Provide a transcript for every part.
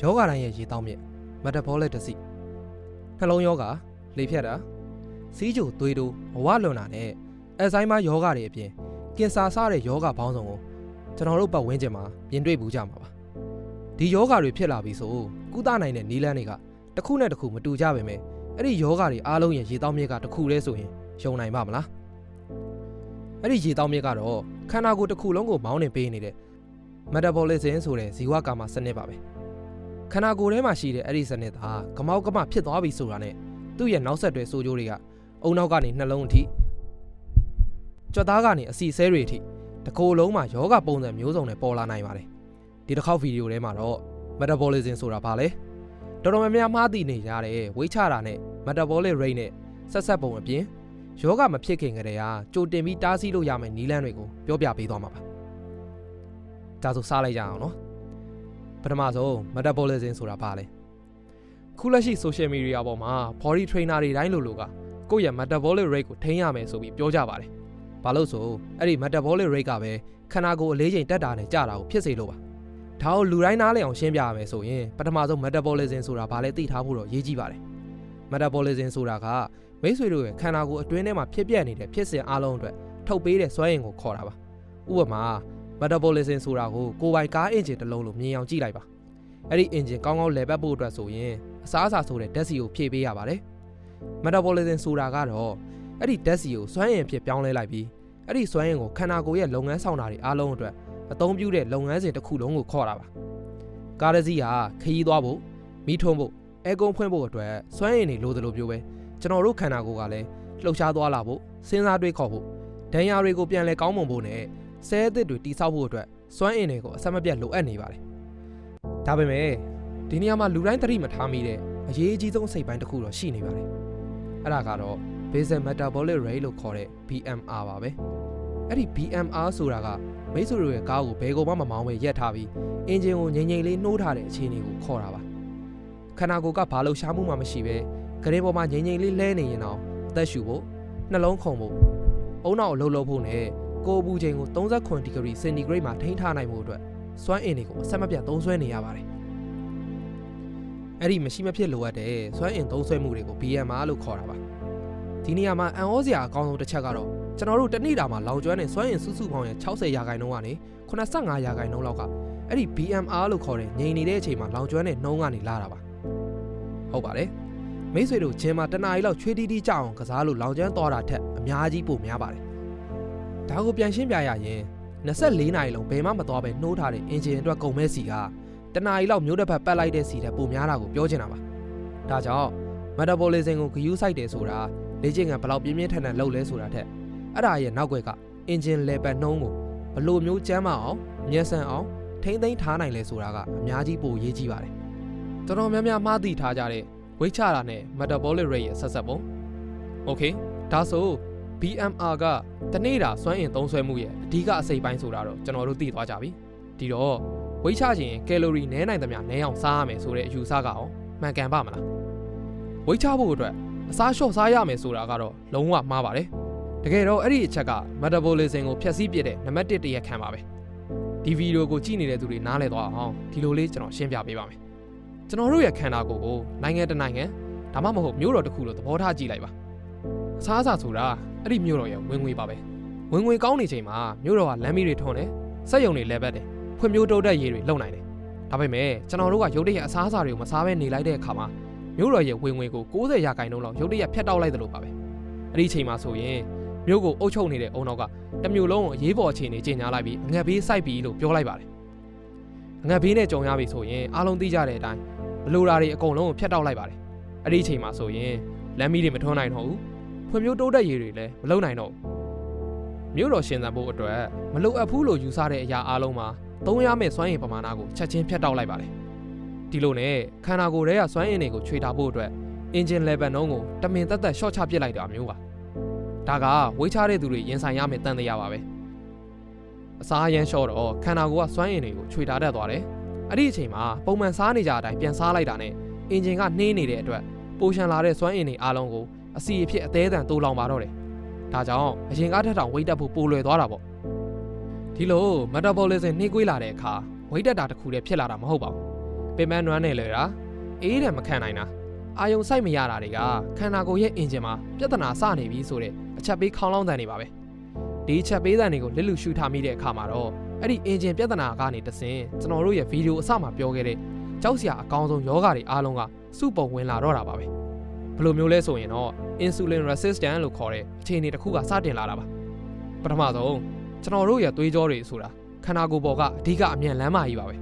ယောဂတိုင်းရဲ့ရေတောင်းမြစ် metabolic disease နှလုံးယောဂလေဖြတ်တာစီးကြိုသွေးတိုးဘဝလွန်တာနဲ့အယ်ဇိုင်းမာယောဂတွေအပြင်ကင်ဆာစတဲ့ယောဂပေါင်းစုံကိုကျွန်တော်တို့ပတ်ဝန်းကျင်မှာမြင်တွေ့ဘူးကြမှာပါဒီယောဂတွေဖြစ်လာပြီဆိုကုသနိုင်တဲ့နည်းလမ်းတွေကတစ်ခုနဲ့တစ်ခုမတူကြပါပဲအဲ့ဒီယောဂတွေအားလုံးရဲ့ရေတောင်းမြစ်ကတစ်ခုတည်းဆိုရင်ယုံနိုင်ပါမလားအဲ့ဒီရေတောင်းမြစ်ကတော့ခန္ဓာကိုယ်တစ်ခုလုံးကိုမောင်းနှင်ပေးနေတဲ့ metabolism ဆိုတဲ့ဇီဝကာမစနစ်ပါပဲ ခန္ဓာကိုယ်ထဲမှာရှိတဲ့အဲ့ဒီစနစ်သာကမောက်ကမဖြစ်သွားပြီဆိုတာနဲ့သူ့ရဲ့နောက်ဆက်တွဲဆိုးကျိုးတွေကအုံနောက်ကနေနှလုံးအထိကြွက်သားကနေအစီဆဲတွေအထိတစ်ကိုယ်လုံးမှာယောဂပုံစံမျိုးစုံနဲ့ပေါ်လာနိုင်ပါတယ်ဒီတစ်ခေါက်ဗီဒီယိုထဲမှာတော့ metabolism ဆိုတာဘာလဲတော်တော်များများမှားသိနေကြတဲ့ဝိတ်ချတာနဲ့ metabolic rate နဲ့ဆက်ဆက်ပုံအပြင်ယောဂမဖြစ်ခင်ကတည်းကကြိုတင်ပြီးတားဆီးလို့ရမယ့်နည်းလမ်းတွေကိုပြောပြပေးသွားမှာပါဒါဆိုစားလိုက်ကြအောင်နော် ပထမဆုံး metabolism ဆိုတာဘာလဲခုလက်ရှိ social media ပေါ်မှာ body trainer တွေတိုင်းလိုလိုကကိုယ့်ရဲ့ metabolic rate ကိုထိန်းရမယ်ဆိုပြီးပြောကြပါတယ်။ဘာလို့ဆိုအဲ့ဒီ metabolic rate ကပဲခန္ဓာကိုယ်အလေးချိန်တက်တာနဲ့ကြတာကိုဖြစ်စေလို့ပါ။ဒါကိုလူတိုင်းနားလည်အောင်ရှင်းပြရမယ်ဆိုရင်ပထမဆုံး metabolism ဆိုတာဘာလဲသိထားဖို့တော့အရေးကြီးပါတယ်။ metabolism ဆိုတာကမိတ်ဆွေတို့ရဲ့ခန္ဓာကိုယ်အတွင်းထဲမှာဖြစ်ပျက်နေတဲ့ဖြစ်စဉ်အလုံးအတွက်ထုတ်ပေးတဲ့စွမ်းအင်ကိုခေါ်တာပါ။ဥပမာ metabolism ဆိုတာကိုကိုယ်ပိုင်ကားအင်ဂျင်တစ်လုံးလို့မြင်အောင်ကြည့်လိုက်ပါအဲ့ဒီအင်ဂျင်ကောင်းကောင်းလည်ပတ်ဖို့အတွက်ဆိုရင်အစားအစာဆိုတဲ့ဓာတ်ဆီကိုဖြည့်ပေးရပါတယ် metabolism ဆိုတာကတော့အဲ့ဒီဓာတ်ဆီကိုစွမ်းအင်ဖြစ်ပြောင်းလဲလိုက်ပြီးအဲ့ဒီစွမ်းအင်ကိုခန္ဓာကိုယ်ရဲ့လုပ်ငန်းဆောင်တာတွေအားလုံးအတွက်အသုံးပြုတဲ့လုပ်ငန်းစဉ်တစ်ခုလုံးကိုခေါ်တာပါကားတစ်စီးဟာခရီးသွားဖို့မီးထွန်းဖို့အဲကုန်းဖွင့်ဖို့အတွက်စွမ်းအင်တွေလိုသလိုမျိုးပဲကျွန်တော်တို့ခန္ဓာကိုယ်ကလည်းလှုပ်ရှားသွားလာဖို့စဉ်းစားတွေးခေါ်ဖို့ဒဏ်ရာတွေကိုပြန်လဲကောင်းမွန်ဖို့နဲ့ ဆဲအသစ်တွေတိစောက်ဖို့အတွက်စွမ်းအင်တွေကိုအဆက်မပြတ်လိုအပ်နေပါတယ်။ဒါပေမဲ့ဒီနေရာမှာလူတိုင်းသတိမထားမိတဲ့အရေးအကြီးဆုံးစိတ်ပိုင်းတစ်ခုတော့ရှိနေပါတယ်။အဲ့ဒါကတော့ basal metabolic rate လို့ခေါ်တဲ့ BMR ပါပဲ။အဲ့ဒီ BMR ဆိုတာကမိတ်ဆွေတို့ရဲ့ကားကိုဘယ်ကောင်မှမမောင်းပဲရက်ထားပြီးအင်ဂျင်ကိုငြိမ်ငြိမ်လေးနှိုးထားတဲ့အခြေအနေကိုခေါ်တာပါ။ခန္ဓာကိုယ်ကဘာလို့ရှားမှုမှမရှိပဲဂရင်ပေါ်မှာငြိမ်ငြိမ်လေးလဲနေရင်တော့အသက်ရှူဖို့နှလုံးခုန်ဖို့အုံနောက်အလုပ်လုပ်ဖို့နဲ့ ကိုယ်ပူချိန်ကို39ဒီဂရီစင်တီဂရိတ်မှာထိန်းထားနိုင်မှုအတွက်စွမ်းအင်တွေကိုအဆက်မပြတ်သုံးစွဲနေရပါတယ်။အဲ့ဒီမရှိမဖြစ်လိုအပ်တဲ့စွမ်းအင်သုံးစွဲမှုတွေကို BMR လို့ခေါ်တာပါ။ဒီနေရာမှာအန်ဩစရာအကောင်းဆုံးတစ်ချက်ကတော့ကျွန်တော်တို့တနေ့တာမှာလောင်ကျွမ်းတဲ့စွမ်းအင်စုစုပေါင်းရဲ့60ရာခိုင်နှုန်းကနေ85ရာခိုင်နှုန်းလောက်ကအဲ့ဒီ BMR လို့ခေါ်တဲ့ငြိမ်နေတဲ့အချိန်မှာလောင်ကျွမ်းတဲ့နှုန်းကနေလာတာပါ။ဟုတ်ပါတယ်။မိတ်ဆွေတို့ဂျင်မှာတနားရီလောက်ချွေးတီးတီးကြအောင်ကစားလို့လောင်ကျွမ်းသွားတာထက်အများကြီးပိုများပါတယ်။ ဒါကိုပြန်ရှင်းပြရရင်24နာရီလုံးဘယ်မှမသွားပဲနှိုးထားတဲ့အင်ဂျင်အတွက်ကုန်မဲ့စီကတနားရီလောက်မျိုးတစ်ဖက်ပတ်လိုက်တဲ့စီတဲ့ပိုများတာကိုပြောချင်တာပါ။ဒါကြောင့် metabolism ကိုဂယူးဆိုင်တယ်ဆိုတာလေ့ကျင့်ခန်းဘယ်လောက်ပြင်းပြင်းထန်ထန်လုပ်လဲဆိုတာထက်အဲ့ဒါရဲ့နောက်ွယ်ကအင်ဂျင်လေပတ်နှုံးကိုဘလို့မျိုးကျန်းမအောင်မျက်စံအောင်ထိမ့်သိမ်းထားနိုင်လဲဆိုတာကအများကြီးပိုရေးကြီးပါတယ်။တော်တော်များများမှားသိထားကြတဲ့ဝိတ်ချတာနဲ့ metabolic rate ရဲ့ဆက်ဆက်ပုံ။ Okay ဒါဆို BMR ကတနေ့တာစွမ်းအင်သုံးစွဲမှုရဲ့အဓိကအစိပ်ပိုင်းဆိုတာတော့ကျွန်တော်တို့သိသွားကြပြီဒီတော့ဝိတ်ချခြင်းကယ်လိုရီနည်းနိုင်သမျှနည်းအောင်စားရမယ်ဆိုတဲ့အယူဆကအောင်မှန်ကန်ပါမလားဝိတ်ချဖို့အတွက်အစားလျှော့စားရမယ်ဆိုတာကတော့လုံးဝမှားပါတယ်တကယ်တော့အဲ့ဒီအချက်က metabolism ကိုဖျက်ဆီးပစ်တဲ့နံပါတ်1တရက်ခံပါပဲဒီဗီဒီယိုကိုကြည့်နေတဲ့သူတွေနားလည်သွားအောင်ဒီလိုလေးကျွန်တော်ရှင်းပြပေးပါမယ်ကျွန်တော်တို့ရဲ့ခန္ဓာကိုယ်ကိုနိုင်ငံတနိုင်ငံဒါမှမဟုတ်မြို့တော်တစ်ခုလို့သဘောထားကြည့်လိုက်ပါအစားအစာဆိုတာ အဲ့ဒီမြို့တော်ရဲ့ဝင်ငွေပါပဲဝင်ငွေကောင်းနေချိန်မှာမြို့တော်ကလမ်းမီးတွေထွန်းတယ်စက်ရုံတွေလဲပတ်တယ်ဖွံ့ဖြိုးတိုးတက်ရေးတွေလုပ်နိုင်တယ်ဒါပေမဲ့ကျွန်တော်တို့ကရုတ်တရက်အစားအစာတွေကိုမစားဘဲနေလိုက်တဲ့အခါမှာမြို့တော်ရဲ့ဝင်ငွေကို60ရာခိုင်နှုန်းလောက်ရုတ်တရက်ဖျက်တောက်လိုက်တယ်လို့ပါပဲအဲ့ဒီချိန်မှာဆိုရင်မြို့ကိုအုပ်ချုပ်နေတဲ့အုံနောက်ကတစ်မျိုးလုံးကိုအရေးပေါ်အခြေအနေကြီးညာလိုက်ပြီးအငတ်ဘေးစိုက်ပြီးလို့ပြောလိုက်ပါတယ်အငတ်ဘေးနဲ့ကြုံရပြီဆိုရင်အားလုံးသိကြတဲ့အတိုင်းဘလိုဓာတွေအကုန်လုံးကိုဖျက်တောက်လိုက်ပါတယ်အဲ့ဒီချိန်မှာဆိုရင်လမ်းမီးတွေမထွန်းနိုင်တော့ဘူး ဖွံ့ဖြိုးတိုးတက်ရေးတွေလည်းမလုပ်နိုင်တော့ဘူးမြို့တော်ရှင်သန်ဖို့အတွက်မလိုအပ်ဘူးလို့ယူဆတဲ့အရာအလုံးမှာသုံးရမယ့်စွမ်းရည်ပမာဏကိုချက်ချင်းဖြတ်တောက်လိုက်ပါတယ်ဒီလိုနဲ့ခန္ဓာကိုယ်ထဲကစွမ်းရည်တွေကိုခြွေတာဖို့အတွက် engine level နှုန်းကိုတမင်သက်သက် short ချပစ်လိုက်တာမျိုးပါဒါကဝေးချတဲ့သူတွေရင်ဆိုင်ရမယ့်တန်တရားပါပဲအစားရမ်း short တော့ခန္ဓာကိုယ်ကစွမ်းရည်တွေကိုခြွေတာတတ်သွားတယ်အဲ့ဒီအချိန်မှာပုံမှန်စားနေကြတဲ့အတိုင်းပြန်စားလိုက်တာနဲ့ engine ကနှင်းနေတဲ့အတွက်ပိုရှန်လာတဲ့စွမ်းအင်တွေအားလုံးကို အစီအဖြစ်အသေးအံတိုးလောင်ပါတော့တယ်။ဒါကြောင့်အရင်ကထက်တောင်ဝိတ်တက်ဖို့ပိုလွယ်သွားတာပေါ့။ဒီလို metabolism နှေးကွေးလာတဲ့အခါဝိတ်တက်တာတစ်ခုတည်းဖြစ်လာတာမဟုတ်ပါဘူး။ပင်ပန်းနွမ်းနေလေတာအေးတယ်မခံနိုင်တာအာယုံစိုက်မရတာတွေကခန္ဓာကိုယ်ရဲ့အင်ဂျင်မှာပြဿနာစနေပြီဆိုတဲ့အချက်ပေးခေါင်းလောင်းတန်နေပါပဲဒီအချက်ပေးတန်တွေကိုလစ်လူရှုထားမိတဲ့အခါမှာတော့အဲ့ဒီအင်ဂျင်ပြဿနာကနေတဆင်ကျွန်တော်တို့ရဲ့ဗီဒီယိုအစမှာပြောခဲ့တဲ့ကြောက်စရာအကောင်းဆုံးယောဂတွေအားလုံးကစုပုံဝင်လာတော့တာပါပဲ ဘယ်လိုမျိုးလဲဆိုရင်တော့ insulin resistant လို့ခေါ်တဲ့အခြေအနေတစ်ခုကစတင်လာတာပါပထမဆုံးကျွန်တော်တို့ရဲ့သွေးကြောတွေဆိုတာခန္ဓာကိုယ်ပေါ်ကအဓိကအမြန်လမ်းမကြီးပါပဲ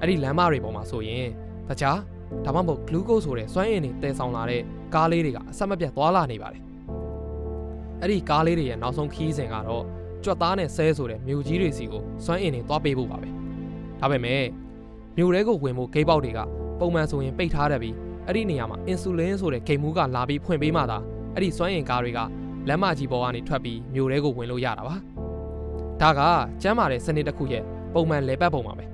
အဲ့ဒီလမ်းမတွေပေါ်မှာဆိုရင်တခြားဒါမှမဟုတ် glucose ဆိုတဲ့စွမ်းအင်တွေတည်ဆောင်လာတဲ့ကားလေးတွေကအဆက်မပြတ်သွားလာနေပါတယ်အဲ့ဒီကားလေးတွေရဲ့နောက်ဆုံးခီးစဉ်ကတော့ကြွက်သားနဲ့ဆဲဆိုတဲ့မြို့ကြီးတွေစီကိုစွမ်းအင်တွေသွားပေးဖို့ပါပဲဒါပေမဲ့မြို့တွေကိုဝင်ဖို့ဂိတ်ပေါက်တွေကပုံမှန်ဆိုရင်ပိတ်ထားတတ်ပြီး အဲ့ဒီနေရာမှာအင်ဆူလင်းဆိုတဲ့ဂိတ်မူးကလာပြီးဖွင့်ပေးမှသာအဲ့ဒီစွမ်းအင်ကားတွေကလမ်းမကြီးပေါ်ကနေထွက်ပြီးမြို့တွေကိုဝင်လို့ရတာပါဒါကကျမ်းမာတဲ့စနစ်တစ်ခုရဲ့ပုံမှန်လေပတ်ပုံပါပဲ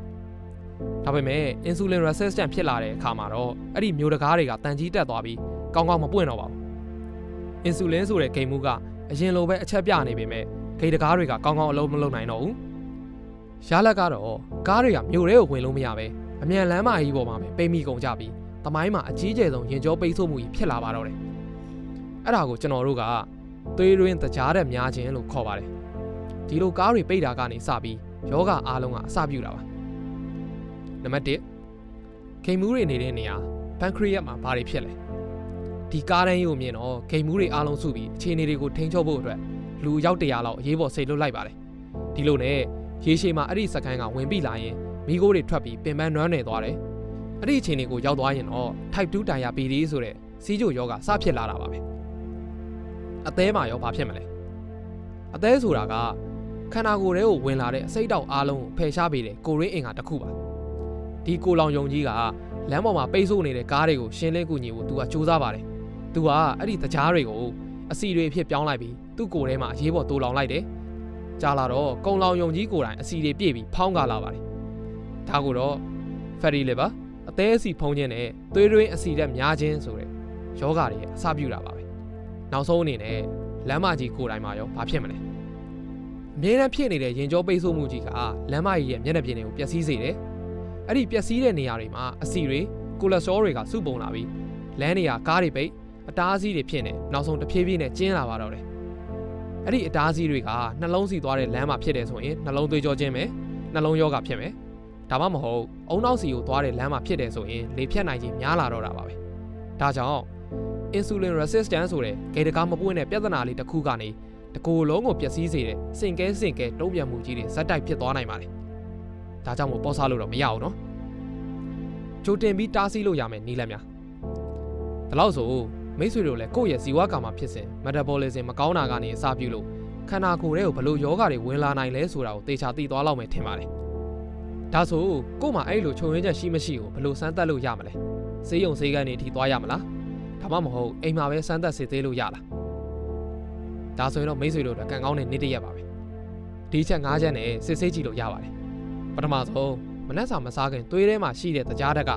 ဒါပေမဲ့ insulin resistant ဖြစ်လာတဲ့အခါမှာတော့အဲ့ဒီမျိုးတကားတွေကတန်ကြီးတက်သွားပြီးကောင်းကောင်းမပွင့်တော့ပါဘူး insulin ဆိုတဲ့ဂိမ်းမှုကအရင်လိုပဲအချက်ပြနေပေမဲ့ဂိမ်းတကားတွေကကောင်းကောင်းအလုံးမလုံးနိုင်တော့ဘူးရလက်ကတော့ကားတွေကမျိုးတွေကိုဝင်လို့မရပဲအမြန်လမ်းမကြီးပေါ်မှာပဲပိတ်မိကုန်ကြပြီး တမိုင်းမှာအကြီးကျယ်ဆုံးရင်ကျောပိတ်ဆို့မှုကြီးဖြစ်လာပါတော့တယ်အဲ့ဒါကိုကျွန်တော်တို့ကသွေးရင်းတကြားတဲ့များခြင်းလို့ခေါ်ပါတယ်ဒီလိုကားတွေပိတ်တာကနေစပြီးယောဂအားလုံးကအစပြုတာပါနံပါတ်1ခိမ်မှုတွေနေတဲ့နေရာဘန်ခရီယက်မှာဘာတွေဖြစ်လဲဒီကားတန်းကြီးကိုမြင်တော့ခိမ်မှုတွေအားလုံးစုပြီးအခြေအနေတွေကိုထိန်းချုပ်ဖို့အတွက်လူရောက်တရာလောက်အရေးပေါ်စိတ်လွတ်လိုက်ပါတယ်ဒီလိုနဲ့ရေရှည်မှာအဲ့ဒီစကန်ကဝင်ပြီးလာရင်မိခိုးတွေထွက်ပြီးပင်ပန်းနွမ်းနယ်သွားတယ် အဲ့ဒီအခြေအနေကိုရောက်သွားရင်တော့ type 2 diabetes ဆိုတဲ့စီးချိုယောဂစဖြစ်လာတာပါပဲအသေးမှာရောဘာဖြစ်မလဲအသေးဆိုတာကခန္ဓာကိုယ်ထဲကိုဝင်လာတဲ့အစိတ်တောက်အားလုံးကိုဖယ်ရှားပေးတဲ့ကိုရင်းအင်္ဂါတစ်ခုပါဒီကိုလောင်ယုံကြီးကလမ်းပေါ်မှာပိတ်ဆို့နေတဲ့ကားတွေကိုရှင်းလင်းကူညီဖို့သူကစူးစမ်းပါတယ်သူကအဲ့ဒီတကြားတွေကိုအစီတွေဖြစ်ပြောင်းလိုက်ပြီးသူ့ကိုယ်ထဲမှာအရေးပေါ်တိုးလောင်လိုက်တယ်ကြာလာတော့ကုံလောင်ယုံကြီးကိုယ်တိုင်အစီတွေပြည့်ပြီးဖောင်းကားလာပါတယ်ဒါကိုတော့ fatty liver အသေးအစီဖုံးခြင်းနဲ့သွေးတွင်းအစီတက်များခြင်းဆိုတဲ့ယောဂတွေအစပြုတာပါပဲနောက်ဆုံးအနေနဲ့လမ်းမကြီးကိုယ်တိုင်မှာရောဘာဖြစ်မလဲအမြဲတမ်းဖြစ်နေတဲ့ရင်ကြောပိတ်ဆို့မှုကြီးကလမ်းမကြီးရဲ့မျက်နှာပြင်တွေကိုပျက်စီးစေတယ်။အဲ့ဒီပျက်စီးတဲ့နေရာတွေမှာအဆီတွေကိုလက်စတရောတွေကစုပုံလာပြီးလမ်းနေရာကားတွေပိတ်အတားအဆီးတွေဖြစ်နေနောက်ဆုံးတစ်ဖြည်းဖြည်းနဲ့ကျင်းလာပါတော့တယ်။အဲ့ဒီအတားအဆီးတွေကနှလုံးစီသွားတဲ့လမ်းမှာဖြစ်တယ်ဆိုရင်နှလုံးသွေးကြောခြင်းပဲနှလုံးရောဂါဖြစ်မယ်။ ဒါမှမဟုတ်အုံနောက်စီကိုသွားတဲ့လမ်းမှာဖြစ်တယ်ဆိုရင်လေဖြတ်နိုင်ခြင်းများလာတော့တာပါပဲ။ဒါကြောင့် insulin resistance ဆိုတဲ့ဂေတကာမပွင့်တဲ့ပြဿနာလေးတစ်ခုကနေတကူလုံးကိုပျက်စီးစေတဲ့စင်ကဲစင်ကဲတုံးပြန်မှုကြီးတွေဇက်တိုက်ဖြစ်သွားနိုင်ပါတယ်။ဒါကြောင့်မို့ပေါ်စားလို့တော့မရအောင်နော်။ကြိုတင်ပြီးတားဆီးလို့ရမယ်နီးလက်များ။ဒါလို့ဆိုမိတ်ဆွေတို့လည်းကိုယ့်ရဲ့ဇီဝကာမဖြစ်စဉ် metabolism မကောင်းတာကနေအစပြုလို့ခန္ဓာကိုယ်ထဲကိုဘလို့ယောဂတွေဝင်လာနိုင်လဲဆိုတာကိုသေချာသိသွားလောက်မယ်ထင်ပါတယ်။ ဒါဆိုကို့မှာအဲ့လိုခြုံရင်းချက်ရှိမရှိကိုဘလို့စမ်းသပ်လို့ရမလဲ။စေးရုံစေးကန်းနေထိသွားရမလား။ဒါမှမဟုတ်အိမ်မှာပဲစမ်းသပ်စစ်သေးလို့ရလား။ဒါဆိုရင်တော့မိတ်ဆွေတို့ကကံကောင်းတဲ့နေ့တစ်ရက်ပါပဲဒီချက်၅ချက်နဲ့စစ်ဆေးကြည့်လို့ရပါတယ်ပထမဆုံးမနက်စာမစားခင်သွေးထဲမှာရှိတဲ့တကြားဓာတ်က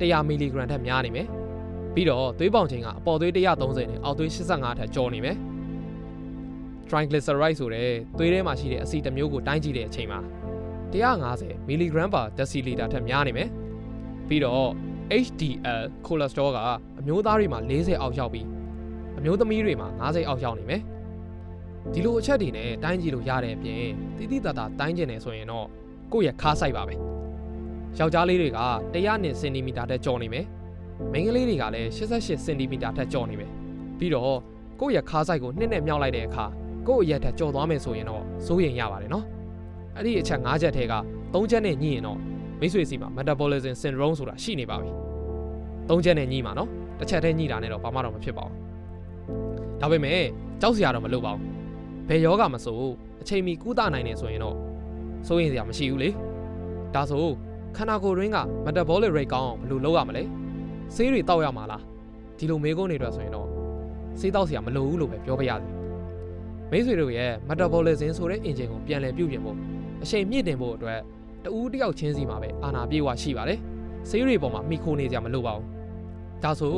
100မီလီဂရမ်ထက်များနေမယ်ပြီးတော့သွေးပေါင်ချိန်ကအပေါ်သွေး130နဲ့အောက်သွေး85ထက်ကျော်နေမယ် triglyceride ဆိုတဲ့သွေးထဲမှာရှိတဲ့အဆီတစ်မျိုးကိုတိုင်းကြည့်တဲ့အချိန်မှာ 150မီလီဂရမ်ပါဒက်ဆီလီတာထက်များနေမယ်ပြီးတော့ HDL cholesterol ကအမျိုးသားတွေမှာ40အောက်ရောက်ပြီးအမျိုးသမီးတွေမှာ90အောက်ရောက်နေမယ်ဒီလိုအချက်တွေနဲ့တိုင်းကြည့်လို့ရတဲ့အပြင်တိတိတတ်တာတိုင်းကျင်နေဆိုရင်တော့ကိုယ့်ရဲ့ခါးဆိုင်ပါပဲယောက်ျားလေးတွေက100နဲ့စင်တီမီတာတက်ကျော်နေမယ်မိန်းကလေးတွေကလည်း88စင်တီမီတာထက်ကျော်နေမယ်ပြီးတော့ကိုယ့်ရဲ့ခါးဆိုင်ကိုနှစ်နဲ့မြောက်လိုက်တဲ့အခါကိုယ့်အရက်ထက်ကျော်သွားမယ်ဆိုရင်တော့စိုးရင်ရပါတယ်နော် အဲ့ဒီအချက်၅ချက်ထဲက၃ချက်နဲ့ညှိရင်တော့မိတ်ဆွေစီမှာ metabolism syndrome ဆိုတာရှိနေပါပြီ၃ချက်နဲ့ညှိမှာနော်တစ်ချက်တည်းညှိတာနဲ့တော့ဘာမှတော့မဖြစ်ပါဘူးဒါပေမဲ့ကြောက်စရာတော့မလိုပါဘူးဘယ်ယောဂမဆိုအချိန်မီကုသနိုင်နေဆိုရင်တော့စိုးရင်စရာမရှိဘူးလေဒါဆိုခန္ဓာကိုယ်ရင်းက metabolic rate ကောင်းအောင်ဘယ်လိုလုပ်ရမလဲဆေးတွေတောက်ရမှာလားဒီလိုမေးခွန်းတွေအတွက်ဆိုရင်တော့ဆေးတောက်စရာမလိုဘူးလို့ပဲပြောပြရတယ်မိတ်ဆွေတို့ရဲ့ metabolism ဆိုတဲ့ engine ကိုပြန်လည်ပြုပြင်ဖို့ အချိန်မြင့်တင်ဖို့အတွက်တဦးတစ်ယောက်ချင်းစီမှာပဲအာနာပြေးဝရှိပါတယ်ဆေးတွေပေါ်မှာမိခိုနေကြမလို့ပါဘူးဒါဆို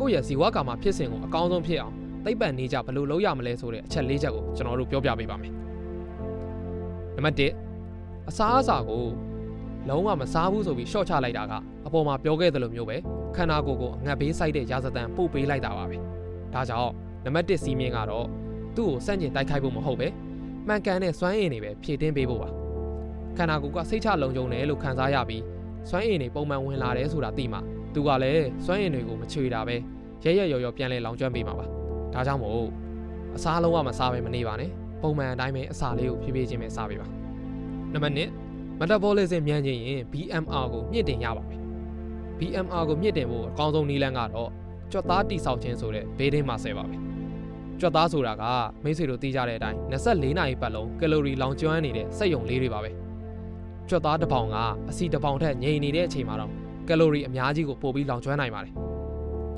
ကိုယ့်ရဲ့ဇီဝကာမဖြစ်စဉ်ကိုအကောင်းဆုံးဖြစ်အောင်သိပ္ပံနေကြဘယ်လိုလုပ်ရမလဲဆိုတဲ့အချက်၄ချက်ကိုကျွန်တော်တို့ပြောပြပေးပါမယ်နံပါတ်1အစားအစာကိုလုံးဝမစားဘူးဆိုပြီးရှော့ချလိုက်တာကအပေါ်မှာပြောခဲ့သလိုမျိုးပဲခန္ဓာကိုယ်ကိုအငတ်ဘေးစိုက်တဲ့ရာဇသံပို့ပေးလိုက်တာပါပဲဒါကြောင့်နံပါတ်1စီးမြင်ကတော့သူ့ကိုစန့်ကျင်တိုက်ခိုက်ဖို့မဟုတ်ပဲ မှန်ကန်တဲ့စွမ်းရည်တွေပဲဖြည့်တင်းပေးဖို့ပါခန္ဓာကိုယ်ကစိတ်ချလုံခြုံတယ်လို့ခံစားရပြီးစွမ်းရည်တွေပုံမှန်ဝင်လာတယ်ဆိုတာသိမှသူကလည်းစွမ်းရည်တွေကိုမချွေတာပဲရဲရဲရော်ရော်ပြန်လဲလောင်ကျွမ်းပေးမှာပါဒါကြောင့်မို့အစားလုံးဝမစားပဲမနေပါနဲ့ပုံမှန်အတိုင်းပဲအစာလေးကိုဖြည်းဖြည်းချင်းပဲစားပေးပါနံပါတ်1 metabolism မြန်ခြင်းရင် BMR ကိုမြင့်တင်ရပါမယ် BMR ကိုမြင့်တင်ဖို့အကောင်းဆုံးနည်းလမ်းကတော့ကြွက်သားတိဆောက်ခြင်းဆိုတဲ့ဘေးဒင်းမှာဆဲပါပဲ ကြွက်သားဆိုတာကမိတ်ဆွေတို့သိကြတဲ့အတိုင်း24နာရီပတ်လုံးကယ်လိုရီလောင်ကျွမ်းနေတဲ့စက်ယုံလေးတွေပါပဲကြွက်သားတစ်ပေါင်ကအစီတစ်ပေါင်ထက်ငြိမ်နေတဲ့အချိန်မှာတော့ကယ်လိုရီအများကြီးကိုပို့ပြီးလောင်ကျွမ်းနိုင်ပါတယ်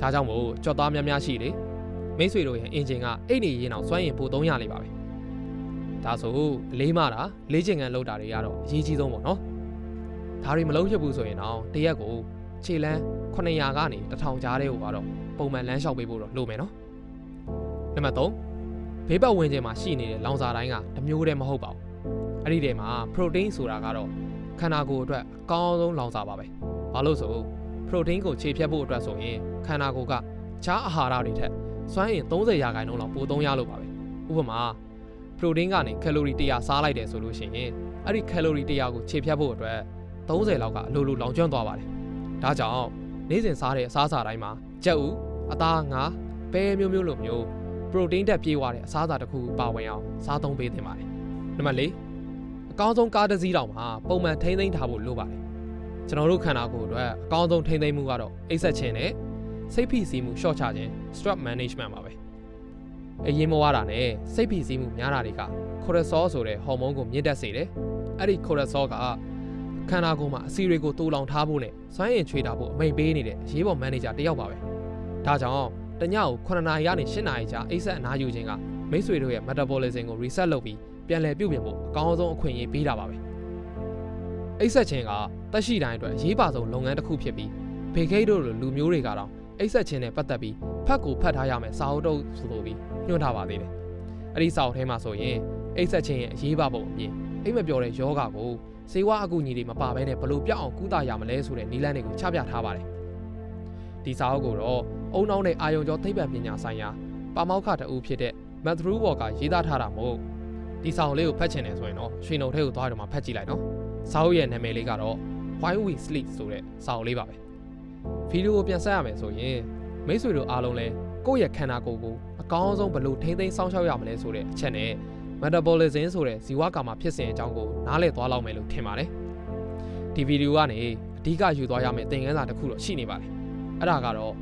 ဒါကြောင့်မို့ကြွက်သားများများရှိလေမိတ်ဆွေတို့ရဲ့အင်ဂျင်ကအိတ်နေရင်အောင်စွမ်းရင်ပို့သုံးရလိမ့်ပါပဲဒါဆိုအလေးမတာလေးချင်ကန်လောက်တာတွေကတော့အရေးကြီးဆုံးပေါ့နော်ဒါတွေမလုံးဖြစ်ဘူးဆိုရင်တော့တရက်ကိုခြေလန်း900ကနေ1000ကြားတဲ့ဟိုကတော့ပုံမှန်လမ်းလျှောက်ပေးဖို့တော့လိုမယ်နော် နံပါတ်3ဘေးပတ်ဝန်းကျင်မှာရှိနေတဲ့လောင်စာတိုင်းကတစ်မျိုးတည်းမဟုတ်ပါဘူးအဲ့ဒီထဲမှာ protein ဆိုတာကတော့ခန္ဓာကိုယ်အတွက်အကောင်းဆုံးလောင်စာပါပဲဘာလို့ဆို protein ကိုခြေဖြတ်ဖို့အတွက်ဆိုရင်ခန္ဓာကိုယ်ကခြားအာဟာရတွေထက်စွမ်းအင်30ရာခိုင်နှုန်းလောက်ပိုသုံးရလို့ပါပဲဥပမာ protein ကနေကယ်လိုရီ100စားလိုက်တယ်ဆိုလို့ရှိရင်အဲ့ဒီကယ်လိုရီ100ကိုခြေဖြတ်ဖို့အတွက်30လောက်ကအလိုလိုလောင်ကျွမ်းသွားပါတယ်ဒါကြောင့်နေ့စဉ်စားတဲ့အစားအစာတိုင်းမှာကြက်ဥအသားငါပဲမျိုးမျိုးလိုမျိုး ပရိုတင်းတက်ပြေးသွားတဲ့အစားအစာတစ်ခုပါဝင်အောင်စားသုံးပေးသင့်ပါတယ်။နံပါတ်၄အကောင်းဆုံးကားတစ်စီးတောင်မှာပုံမှန်ထိန်းသိမ်းထားဖို့လိုပါတယ်။ကျွန်တော်တို့ခန္ဓာကိုယ်အတွက်အကောင်းဆုံးထိန်းသိမ်းမှုကတော့အိပ်ဆက်ခြင်းနဲ့စိတ်ဖိစီးမှု short ချခြင်း stress management ပါပဲ။အရင်မဝါတာနဲ့စိတ်ဖိစီးမှုများတာတွေက cortisol ဆိုတဲ့ဟော်မုန်းကိုမြင့်တက်စေတယ်။အဲ့ဒီ cortisol ကခန္ဓာကိုယ်မှာအဆီတွေကိုတူလောင်ထားဖို့နဲ့စွမ်းရည်ချွေတာဖို့အမိန်ပေးနေတဲ့အရေးပေါ်မန်နေဂျာတစ်ယောက်ပါပဲ။ဒါကြောင့် တညကို9နာရီကနေ10နာရီကြာအိပ်ဆက်အနားယူခြင်းကမိတ်ဆွေတို့ရဲ့ metabolism ကို reset လုပ်ပြီးပြန်လည်ပြုပြင်ဖို့အကောင်းဆုံးအခွင့်အရေးပေးတာပါပဲ။အိပ်ဆက်ခြင်းကတက်ရှိတိုင်းအတွက်အရေးပါဆုံးလုပ်ငန်းတစ်ခုဖြစ်ပြီးဘေခိတ်တို့လိုလူမျိုးတွေကတော့အိပ်ဆက်ခြင်းနဲ့ပတ်သက်ပြီးဖတ်ကိုဖတ်ထားရမယ်စာအုပ်တုပ်ဆိုလိုပြီးညွှန်ထားပါသေးတယ်။အဲ့ဒီစာအုပ်ထဲမှာဆိုရင်အိပ်ဆက်ခြင်းရဲ့အရေးပါပုံအပြင်အိပ်မပြောတဲ့ယောဂကိုစေဝါအကူအညီတွေမပါဘဲနဲ့ဘလို့ပြောက်အောင်ကုသရမလဲဆိုတဲ့နည်းလမ်းတွေကိုချပြထားပါတယ်။ ဒီစာအုပ်ကိုတော့အုံနောက်နဲ့အာယုံကျော်သိပ္ပံပညာဆိုင်ရာပါမောက္ခတအူဖြစ်တဲ့ Matthew Walker ရေးသားထားတာမို့ဒီစာအုပ်လေးကိုဖတ်ချင်တယ်ဆိုရင်တော့ရွှေနှုတ်ထဲကိုသွားတော့မှဖတ်ကြည့်လိုက်နော်။စာအုပ်ရဲ့နာမည်လေးကတော့ Why We Sleep ဆိုတဲ့စာအုပ်လေးပါပဲ။ဗီဒီယိုကိုပြန်ဆက်ရမယ်ဆိုရင်မိတ်ဆွေတို့အားလုံးလဲကိုယ့်ရဲ့ခန္ဓာကိုယ်ကိုအကောင်းဆုံးဘလို့ထိမ့်သိမ်းစောင့်ရှောက်ရမလဲဆိုတဲ့အချက်နဲ့ metabolism ဆိုတဲ့ဇီဝကာမဖြစ်စဉ်အကြောင်းကိုနားလည်သွားလောက်မယ်လို့ထင်ပါတယ်။ဒီဗီဒီယိုကနေအဓိကယူသွားရမယ့်သင်ခန်းစာတစ်ခုတော့ရှိနေပါတယ်။ အဲ့ဒါကတော့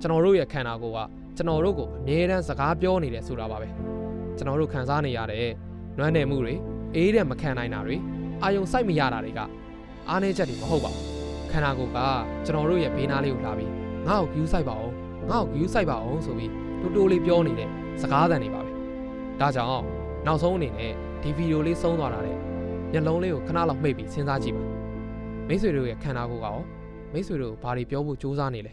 ကျွန်တော်တို့ရဲ့ခန္ဓာကိုယ်ကကျွန်တော်တို့ကိုအမြဲတမ်းစကားပြောနေတယ်ဆိုတာပါပဲ။ကျွန်တော်တို့ခံစားနေရတဲ့နွမ်းနယ်မှုတွေအေးတဲ့မခံနိုင်တာတွေအာယုံစိုက်မရတာတွေကအားနည်းချက်တွေမဟုတ်ပါဘူး။ခန္ဓာကိုယ်ကကျွန်တော်တို့ရဲ့ဘေးနားလေးကိုလာပြီးငါ့ကိုဂယူးစိုက်ပါအောင်ငါ့ကိုဂယူးစိုက်ပါအောင်ဆိုပြီးတူတူလေးပြောနေတဲ့စကားသံတွေပါပဲ။ဒါကြောင့်နောက်ဆုံးအနေနဲ့ဒီဗီဒီယိုလေးဆုံးသွားတာတဲ့မျက်လုံးလေးကိုခဏလောက်မှိတ်ပြီးစဉ်းစားကြည့်ပါမိတ်ဆွေတို့ရဲ့ခန္ဓာကိုယ်ကရောမိတ်ဆွေတို့ဘာတွေပြောဖို့စူးစမ်းနေလဲ